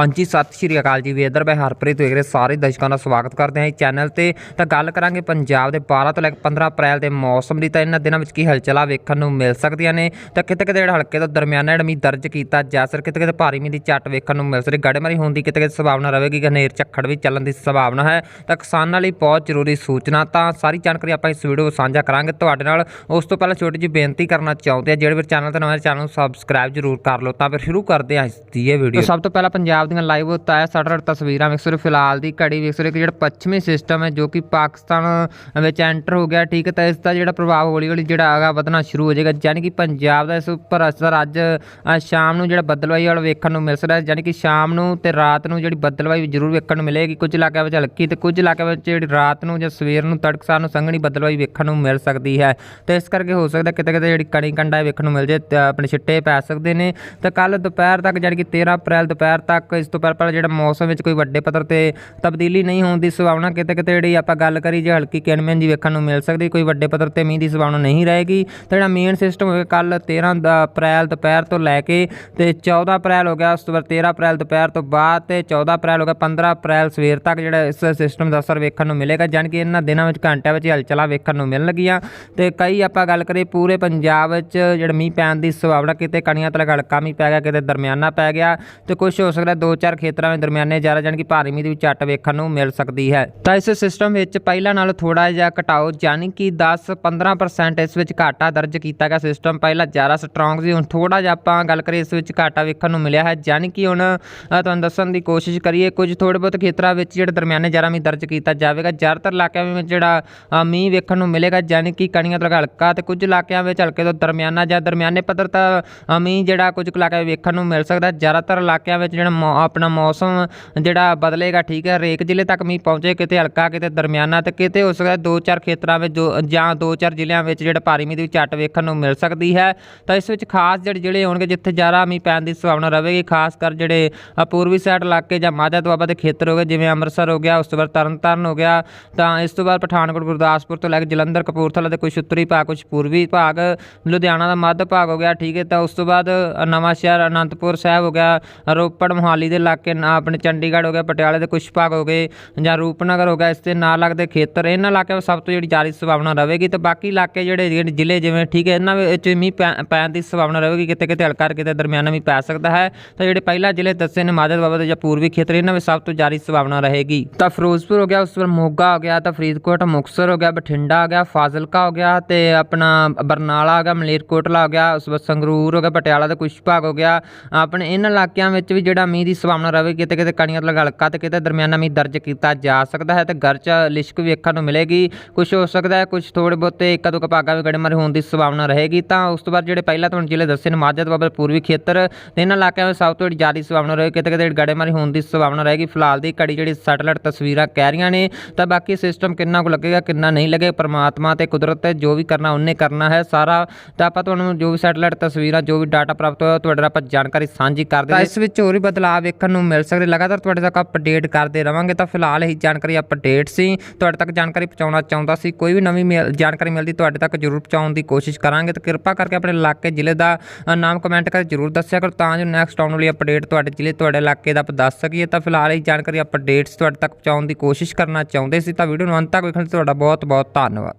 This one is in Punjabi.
ਹਾਂਜੀ ਸਤਿ ਸ਼੍ਰੀ ਅਕਾਲ ਜੀ। ਵੇਦਰ ਬਾਈ ਹਰਪ੍ਰੀਤ ਰਹੇ ਸਾਰੇ ਦਰਸ਼ਕਾਂ ਦਾ ਸਵਾਗਤ ਕਰਦੇ ਹਾਂ ਇਸ ਚੈਨਲ ਤੇ। ਤਾਂ ਗੱਲ ਕਰਾਂਗੇ ਪੰਜਾਬ ਦੇ 12 ਤੋਂ ਲੈ ਕੇ 15 ਅਪ੍ਰੈਲ ਦੇ ਮੌਸਮ ਦੀ ਤਾਂ ਇਹਨਾਂ ਦਿਨਾਂ ਵਿੱਚ ਕੀ ਹਲਚਲਾਂ ਵੇਖਣ ਨੂੰ ਮਿਲ ਸਕਦੀਆਂ ਨੇ? ਤਾਂ ਕਿਤੇ ਕਿਤੇ ਜਿਹੜਾ ਹਲਕੇ ਤੋਂ ਦਰਮਿਆਨਾ ਜਿਹੜਾ ਮੀਂਹ ਦਰਜ ਕੀਤਾ ਜਾ ਸਕ ਕਿਤੇ ਕਿਤੇ ਭਾਰੀ ਮੀਂਹ ਦੀ ਝੱਟ ਵੇਖਣ ਨੂੰ ਮਿਲ ਸਕਦੀ। ਗੜੇਮਾਰੀ ਹੋਣ ਦੀ ਕਿਤੇ ਕਿਤੇ ਸੰਭਾਵਨਾ ਰਹੇਗੀ ਗਨੇਰ ਝੱਖੜ ਵੀ ਚੱਲਣ ਦੀ ਸੰਭਾਵਨਾ ਹੈ। ਤਾਂ ਕਿਸਾਨਾਂ ਲਈ ਬਹੁਤ ਜ਼ਰੂਰੀ ਸੂਚਨਾ ਤਾਂ ਸਾਰੀ ਜਾਣਕਾਰੀ ਆਪਾਂ ਇਸ ਵੀਡੀਓ ਵਿੱਚ ਸਾਂਝਾ ਕਰਾਂਗੇ। ਤੁਹਾਡੇ ਨਾਲ ਉਸ ਤੋਂ ਪਹਿਲਾਂ ਛੋਟੀ ਜਿਹੀ ਬੇਨਤੀ ਕਰਨਾ ਚਾਹੁੰਦੇ ਆ ਜਿਹੜੇ ਵੀ ਚੈਨਲ ਤੇ ਨਵੇਂ ਚੈਨਲ ਨੂੰ ਸਬਸਕ੍ਰਾਈਬ ਜ਼ਰੂਰ ਕਰ ਲਓ। ਤਾਂ ਫਿਰ ਸ਼ੁਰੂ ਕਰਦੇ ਹਾਂ ਇਸ ਦੀ ਇਹ ਵੀਡੀਓ। ਸਭ ਤੋਂ ਪਹਿਲਾਂ ਪੰਜਾਬ ਦੀਆਂ ਲਾਈਵ ਤਾਇਆ ਸਟਰ ਤਸਵੀਰਾਂ, ਵੇਖ ਸਕਦੇ ਫਿਲਹਾਲ ਦੀ ਘੜੀ, ਵੇਖ ਸਕਦੇ ਕਿ ਜਿਹੜਾ ਪੱਛਮੀ ਸਿਸਟਮ ਹੈ ਜੋ ਕਿ ਪਾਕਿਸਤਾਨ ਵਿੱਚ ਐਂਟਰ ਹੋ ਗਿਆ, ਠੀਕ ਹੈ, ਤਾਂ ਇਸ ਦਾ ਜਿਹੜਾ ਪ੍ਰਭਾਵ ਹੌਲੀ ਹੌਲੀ ਜਿਹੜਾ ਹੈਗਾ ਵਧਣਾ ਸ਼ੁਰੂ ਹੋ ਜਾਏਗਾ ਯਾਨੀ ਕਿ ਪੰਜਾਬ ਦਾ ਇਸ ਉੱਪਰ ਅਸਰ ਅੱਜ ਸ਼ਾਮ ਨੂੰ ਜਿਹੜਾ ਬਦਲਵਾਈ ਵਾਲਾ ਵੇਖਣ ਨੂੰ ਮਿਲ ਸਕਦਾ ਹੈ ਯਾਨੀ ਕਿ ਸ਼ਾਮ ਨੂੰ ਤੇ ਰਾਤ ਨੂੰ ਜਿਹੜੀ ਬਦਲਵਾਈ ਜ਼ਰੂਰ ਵੇਖਣ ਨੂੰ ਮਿਲੇਗੀ, ਕੁਝ ਇਲਾਕਿਆਂ ਵਿੱਚ ਹਲਕੀ ਤੇ ਕੁਝ ਇਲਾਕਿਆਂ ਵਿੱਚ ਜਿਹੜੀ ਰਾਤ ਨੂੰ ਜਾਂ ਸਵੇਰ ਨੂੰ ਤੜਕਸਾਰ ਨੂੰ ਸੰਘਣੀ ਬਦਲਵਾਈ ਵੇਖਣ ਨੂੰ ਮਿਲ ਸਕਦੀ ਹੈ, ਤੇ ਇਸ ਕਰਕੇ ਹੋ ਸਕਦਾ ਕਿਤੇ ਕਿਤੇ ਜਿਹੜੀ ਕਣੀ ਕੰਡਾ ਹੈ ਵੇਖਣ ਨੂੰ ਮਿਲ ਜੇ ਤੇ ਆਪਣੇ ਛਿੱਟੇ ਪੈ ਸਕਦੇ ਨੇ, ਤਾਂ ਕੱਲ ਦੁਪਹਿਰ ਤੱਕ ਯਾਨੀ ਕਿ 13 ਅਪ੍ਰੈਲ ਦੁਪਹਿਰ ਤੱਕ ਇਸ ਤੋਂ ਪਹਿਲਾਂ ਪਹਿਲਾਂ ਜਿਹੜਾ ਮੌਸਮ ਵਿੱਚ ਕੋਈ ਵੱਡੇ ਪੱਧਰ ਤੇ ਤਬਦੀਲੀ ਨਹੀਂ ਹੋਣ ਦੀ ਸੰਭਾਵਨਾ ਕਿਤੇ ਕਿਤੇ ਜਿਹੜੀ ਆਪਾਂ ਗੱਲ ਕਰੀ ਜੇ ਹਲਕੀ ਕਿਣਮਿਣ ਜੀ ਵੇਖਣ ਨੂੰ ਮਿਲ ਸਕਦੀ, ਕੋਈ ਵੱਡੇ ਪੱਧਰ ਤੇ ਮੀਂਹ ਦੀ ਸੰਭਾਵਨਾ ਨਹੀਂ ਰਹੇਗੀ। ਤੇ ਜਿਹੜਾ ਮੇਨ ਸਿਸਟਮ ਹੋਵੇ ਕੱਲ 13 ਦਾ ਅਪ੍ਰੈਲ ਦੁਪਹਿਰ ਤੋਂ ਲੈ ਕੇ ਤੇ 14 ਅਪ੍ਰੈਲ ਹੋ ਗਿਆ, ਉਸ ਤੋਂ ਬਾਅਦ 13 ਅਪ੍ਰੈਲ ਦੁਪਹਿਰ ਤੋਂ ਬਾਅਦ ਤੇ 14 ਅਪ੍ਰੈਲ ਹੋ ਗਿਆ 15 ਅਪ੍ਰੈਲ ਸਵੇਰ ਤੱਕ ਜਿਹੜਾ ਇਸ ਸਿਸਟਮ ਦਾ ਅਸਰ ਵੇਖਣ ਨੂੰ ਮਿਲੇਗਾ, ਜਾਣੀ ਕਿ ਇਹਨਾਂ ਦਿਨਾਂ ਵਿੱਚ ਘੰਟਿਆਂ ਵਿੱਚ ਹਲਚਲਾਂ ਵੇਖਣ ਨੂੰ ਮਿਲਣਗੀਆਂ ਤੇ ਕਈ ਆਪਾਂ ਗੱਲ ਕਰੀਏ ਪੂਰੇ ਪੰਜਾਬ ਵਿੱਚ ਜਿਹੜਾ ਮੀਂਹ ਪੈਣ ਦੀ ਸੰਭਾਵਨਾ ਕਿਤੇ ਕਣੀਆਂ ਤਲਕ ਹਲਕਾ ਮੀਂਹ ਪੈ ਗਿਆ, ਕਿਤੇ ਦਰਮਿਆਨਾ ਪੈ ਗਿਆ ਤੇ ਕੁਝ ਹੋ ਸਕਦਾ ਦੋ ਚਾਰ ਖੇਤਰਾਂ ਵਿੱਚ ਦਰਮਿਆਨੇ ਜ਼ਿਆਦਾ ਜਾਣੀ ਕਿ ਭਾਰੀ ਮੀਂਹ ਦੀ ਵੀ ਝੱਟ ਵੇਖਣ ਨੂੰ ਮਿਲ ਸਕਦੀ ਹੈ। ਤਾਂ ਇਸ ਸਿਸਟਮ ਵਿੱਚ ਪਹਿਲਾਂ ਨਾਲੋਂ ਥੋੜਾ ਜਿਹਾ ਘਟਾਓ ਜਾਣੀ ਕਿ 10 15% ਇਸ ਵਿੱਚ ਘਾਟਾ ਦਰਜ ਕੀਤਾ ਗਿਆ ਸਿਸਟਮ ਪਹਿਲਾਂ ਜ਼ਿਆਦਾ ਸਟਰੋਂਗ ਸੀ ਹੁਣ ਥੋੜਾ ਜਿਹਾ ਆਪਾਂ ਗੱਲ ਕਰੀਏ ਇਸ ਵਿੱਚ ਘਾਟਾ ਵੇਖਣ ਨੂੰ ਮਿਲਿਆ ਹੈ। ਜਾਣੀ ਕਿ ਹੁਣ ਤੁਹਾਨੂੰ ਦੱਸਣ ਦੀ ਕੋਸ਼ਿਸ਼ ਕਰੀਏ ਕੁਝ ਥੋੜੇ ਬਹੁਤ ਖੇਤਰਾਂ ਵਿੱਚ ਜਿਹੜੇ ਦਰਮਿਆਨੇ ਜ਼ਿਆਦਾ ਮੀਂਹ ਦਰਜ ਕੀਤਾ ਜਾਵੇਗਾ। ਜ਼ਿਆਦਾਤਰ ਇਲਾਕਿਆਂ ਵਿੱਚ ਜਿਹੜਾ ਅ, ਮੀਂਹ ਵੇਖਣ ਨੂੰ ਮਿਲੇਗਾ ਜਾਣੀ ਕਿ ਕਣੀਆਂ ਤੋਂ ਹਲਕਾ ਤੇ ਕੁਝ ਇਲਾਕਿਆਂ ਵਿੱਚ ਹਲਕੇ ਤੋਂ ਦਰਮਿਆਨਾ ਜਾਂ ਦਰਮਿਆਨੇ ਪੱਧਰ ਤਾਂ ਅ, ਮੀਂਹ ਜਿਹੜਾ ਕੁਝ ਕੁ ਇਲਾਕਿਆਂ ਵਿੱਚ ਵੇਖਣ ਨੂੰ ਮਿਲ ਸਕਦਾ। ਜ਼ਿਆਦਾਤਰ ਇਲਾਕਿਆਂ ਵਿੱਚ ਜਿਹੜਾ ਮੌ- ਆਪਣਾ ਮੌਸਮ ਜਿਹੜਾ ਬਦਲੇਗਾ ਠੀਕ ਹੈ? ਹਰੇਕ ਜ਼ਿਲ੍ਹੇ ਤੱਕ ਮੀਂਹ ਪਹੁੰਚੇ ਕਿਤੇ ਹਲਕਾ ਕਿਤੇ ਦਰਮਿਆਨਾ ਤੇ ਕਿਤੇ ਹੋ ਸਕਦਾ ਦੋ ਚਾਰ ਖੇਤਰਾਂ ਵਿੱਚ ਜੋ ਜਾਂ ਦੋ ਚਾਰ ਜ਼ਿਲ੍ਹਿਆਂ ਵਿੱਚ ਜਿਹੜਾ ਭਾਰੀ ਮੀਂਹ ਦੀ ਝੱਟ ਵੇਖਣ ਨੂੰ ਮਿਲ ਸਕਦੀ ਹੈ। ਤਾਂ ਇਸ ਵਿੱਚ ਖਾਸ ਜਿਹੜੇ ਜ਼ਿਲ੍ਹੇ ਹੋਣਗੇ ਜਿੱਥੇ ਜ਼ਿਆਦਾ ਮੀਂਹ ਪੈਣ ਦੀ ਸੰਭਾਵਨਾ ਰਹੇਗੀ ਖਾਸ ਕਰ ਜਿਹੜੇ ਪੂਰਬੀ ਸਾਈਡ ਇਲਾਕੇ ਜਾਂ ਮਾਝਾ ਦੁਆਬਾ ਦੇ ਖੇਤਰ ਹੋ ਗਏ ਜਿਵੇਂ ਅੰਮ੍ਰਿਤਸਰ ਹੋ ਗਿਆ ਉਸ ਤੋਂ ਬਾਅਦ ਤਰਨਤਾਰਨ ਹੋ ਗਿਆ ਤਾਂ ਇਸ ਤੋਂ ਬਾਅਦ ਪਠਾਨਕੋਟ ਗੁਰਦਾਸਪੁਰ ਤੋਂ ਲੈ ਕੇ ਜਲੰਧਰ ਕਪੂਰਥਲਾ ਦੇ ਕੁਝ ਉੱਤਰੀ ਭਾਗ ਕੁਝ ਪੂਰਬੀ ਭਾਗ ਲੁਧਿਆਣਾ ਦਾ ਮੱਧ ਭਾਗ ਹੋ ਗਿਆ ਠੀਕ ਹੈ? ਤਾਂ ਉਸ ਤੋਂ ਬਾਅਦ ਅ, ਨਵਾਂ ਸ਼ਹਿਰ ਅਨੰਤਪੁਰ ਸਾਹਿਬ ਹੋ ਗਿਆ ਰੋਪੜ ਮੋਹਾਲੀ ਦੇ ਇਲਾਕੇ ਨਾ ਆਪਣੇ ਚੰਡੀਗੜ੍ਹ ਹੋ ਗਿਆ, ਪਟਿਆਲੇ ਦੇ ਕੁਝ ਭਾਗ ਹੋ ਗਏ ਜਾਂ ਰੂਪਨਗਰ ਹੋ ਗਿਆ, ਇਸ ਤੇ ਨਾਲ ਲੱਗਦੇ ਖੇਤਰ, ਇਹਨਾਂ ਇਲਾਕਿਆਂ ਵਿੱਚ ਸਭ ਤੋਂ ਜਿਹੜੀ ਜ਼ਿਆਦਾ ਸੰਭਾਵਨਾ ਰਹੇਗੀ ਤੇ ਬਾਕੀ ਇਲਾਕੇ ਜਿਹੜੇ ਜ਼ਿਲ੍ਹੇ ਜਿਵੇਂ ਠੀਕ ਹੈ, ਇਹਨਾਂ ਵਿੱਚ ਮੀਂਹ ਪੈ- ਪੈਣ ਦੀ ਸੰਭਾਵਨਾ ਰਹੇਗੀ ਕਿਤੇ ਕਿਤੇ ਹਲਕਾ ਕਿਤੇ ਦਰਮਿਆਨਾ ਮੀਂਹ ਪੈ ਸਕਦਾ ਹੈ, ਤਾਂ ਜਿਹੜੇ ਪਹਿਲਾ ਜ਼ਿਲ੍ਹੇ ਦੱਸੇ ਨੇ ਮਾਝਾ ਦੁਆਬਾ ਜਾਂ ਪੂਰਬੀ ਖੇਤਰ, ਇਹਨਾਂ ਵਿੱਚ ਸਭ ਤੋਂ ਜ਼ਿਆਦਾ ਸੰਭਾਵਨਾ ਰਹੇਗੀ। ਤਾਂ ਫਿਰੋਜ਼ਪੁਰ ਹੋ ਗਿਆ, ਉਸ ਤੋਂ ਬਾਅਦ ਮੋਗਾ ਹੋ ਗਿਆ, ਤਾਂ ਫਰੀਦਕੋਟ, ਮੁਕਤਸਰ ਹੋ ਗਿਆ, ਬਠਿੰਡਾ ਹੋ ਗਿਆ, ਫਾਜ਼ਿਲਕਾ ਹੋ ਗਿਆ ਤੇ ਆਪਣਾ ਬਰਨਾਲਾ ਹੋ ਗਿਆ, ਮਲੇਰਕੋਟਲਾ ਹੋ ਗਿਆ, ਉਸ ਤੋਂ ਬਾਅਦ ਸੰਗਰੂਰ ਹੋ ਗਿਆ, ਪਟਿਆਲਾ ਦਾ ਕੁਝ ਭਾਗ ਹੋ ਗਿਆ। ਆਪਣੇ ਇਹਨਾਂ ਇਲਾਕਿਆਂ ਵਿੱਚ ਵੀ ਜਿਹੜਾ ਮੀਂਹ ਦੀ ਸੰਭਾਵਨਾ ਰਹੇਗੀ ਕਿਤੇ ਕਿਤੇ ਕਣੀਆਂ ਤੋਂ ਹਲਕਾ ਤੇ ਕਿਤੇ ਦਰਮਿਆਨਾ ਮੀਂਹ ਦਰਜ ਕੀਤਾ ਜਾ ਸਕਦਾ ਹੈ ਤੇ ਗਰਚ ਲਿਸ਼ਕ ਵੀ ਵੇਖਣ ਨੂੰ ਮਿਲੇਗੀ। ਕੁਝ ਹੋ ਸਕਦਾ ਹੈ ਕੁਝ ਥੋੜੇ ਬਹੁਤੇ ਇੱਕ ਦੋ ਭਾਗਾਂ ਵਿੱਚ ਗੜੇਮਾਰੀ ਹੋਣ ਦੀ ਸੰਭਾਵਨਾ ਰਹੇਗੀ। ਤਾਂ ਉਸ ਤੋਂ ਬਾਅਦ ਜਿਹੜੇ ਪਹਿਲਾਂ ਤੁਹਾਨੂੰ ਜ਼ਿਲ੍ਹੇ ਦੱਸੇ ਨੇ ਮਾਝਾ ਦੁਆਬਾ ਪੂਰਬੀ ਖੇਤਰ ਇਹਨਾਂ ਇਲਾਕਿਆਂ ਵਿੱਚ ਸਭ ਤੋਂ ਜ਼ਿਆਦਾ ਸੰਭਾਵਨਾ ਰਹੇਗੀ ਕਿਤੇ ਕਿਤੇ ਗੜੇਮਾਰੀ ਹੋਣ ਦੀ ਸੰਭਾਵਨਾ ਰਹੇਗੀ। ਫਿਲਹਾਲ ਦੀ ਘੜੀ ਜਿਹੜੀ ਸੈਟਲਾਈਟ ਤਸਵੀਰਾਂ ਕਹਿ ਰਹੀਆਂ ਨੇ ਤਾਂ ਬਾਕੀ ਸਿਸਟਮ ਕਿੰਨਾ ਕੁ ਲੱਗੇਗਾ ਕਿੰਨਾ ਨਹੀਂ ਲੱਗੇ ਪਰਮਾਤਮਾ ਤੇ ਕੁਦਰਤ ਤੇ ਜੋ ਵੀ ਕਰਨਾ ਉਹਨੇ ਕਰਨਾ ਹੈ ਸਾਰਾ। ਤਾਂ ਆਪਾਂ ਤੁਹਾਨੂੰ ਜੋ ਵੀ ਸੈਟਲਾਈਟ ਤਸਵੀਰਾਂ ਜੋ ਵੀ ਡਾਟਾ ਪ੍ਰਾਪਤ ਹੋਇਆ ਤੁਹਾਡੇ ਨਾਲ ਆਪਾਂ ਜਾਣਕਾਰੀ ਸਾਂਝੀ ਕਰਦੇ ਤਾਂ ਇਸ ਵਿੱਚ ਹੋਰ ਵੀ ਬਦਲਾਅ ਵੇਖਣ ਨੂੰ ਮਿਲ ਸਕਦੇ। ਲਗਾਤਾਰ ਤੁਹਾਡੇ ਤੱਕ ਅਪਡੇਟ ਕਰਦੇ ਰਵਾਂਗੇ। ਤਾਂ ਫਿਲਹਾਲ ਇਹ ਜਾਣਕਾਰੀ ਅਪਡੇਟ ਸੀ। ਤੁਹਾਡੇ ਤੱਕ ਜਾਣਕਾਰੀ ਪਹੁੰਚਾਉਣਾ ਚਾਹੁੰਦਾ ਸੀ। ਕੋਈ ਵੀ ਨਵੀਂ ਮੇਲ- ਜਾਣਕਾਰੀ ਮਿਲਦੀ ਤੁਹਾਡੇ ਤੱਕ ਜ਼ਰੂਰ ਪਹੁੰਚਾਉਣ ਦੀ ਕੋਸ਼ਿਸ਼ ਕਰਾਂਗੇ। ਤਾਂ ਕਿਰਪਾ ਕਰਕੇ ਆਪਣੇ ਇਲਾਕੇ ਜ਼ਿਲ੍ਹੇ ਦਾ ਨਾਮ ਕਮੈਂਟ ਕਰਕੇ ਜ਼ਰੂਰ ਦੱਸਿਆ ਕਰੋ। ਤਾਂ ਜੋ ਨੈਕਸਟ ਆਉਣ ਵਾਲੀ ਅਪਡੇਟ ਤੁਹਾਡੇ ਜ਼ਿਲ੍ਹੇ, ਤੁਹਾਡੇ ਇਲਾਕੇ ਦਾ ਆਪਾਂ ਦੱਸ ਸਕੀਏ। ਤਾਂ ਫਿਲਹਾਲ ਇਹ ਜਾਣਕਾਰੀ ਅਪਡੇਟਸ ਤੁਹਾਡੇ ਤੱਕ ਪਹੁੰਚਾਉਣ ਦੀ ਕੋਸ਼ਿਸ਼ ਕਰਨਾ ਚਾਹੁੰਦੇ ਸੀ। ਤਾਂ ਵੀਡੀਓ ਨੂੰ ਅੰਤ ਤੱਕ ਵੇਖਣ ਲਈ ਤੁਹਾਡਾ ਬਹੁਤ ਬਹੁਤ ਧੰਨਵਾਦ।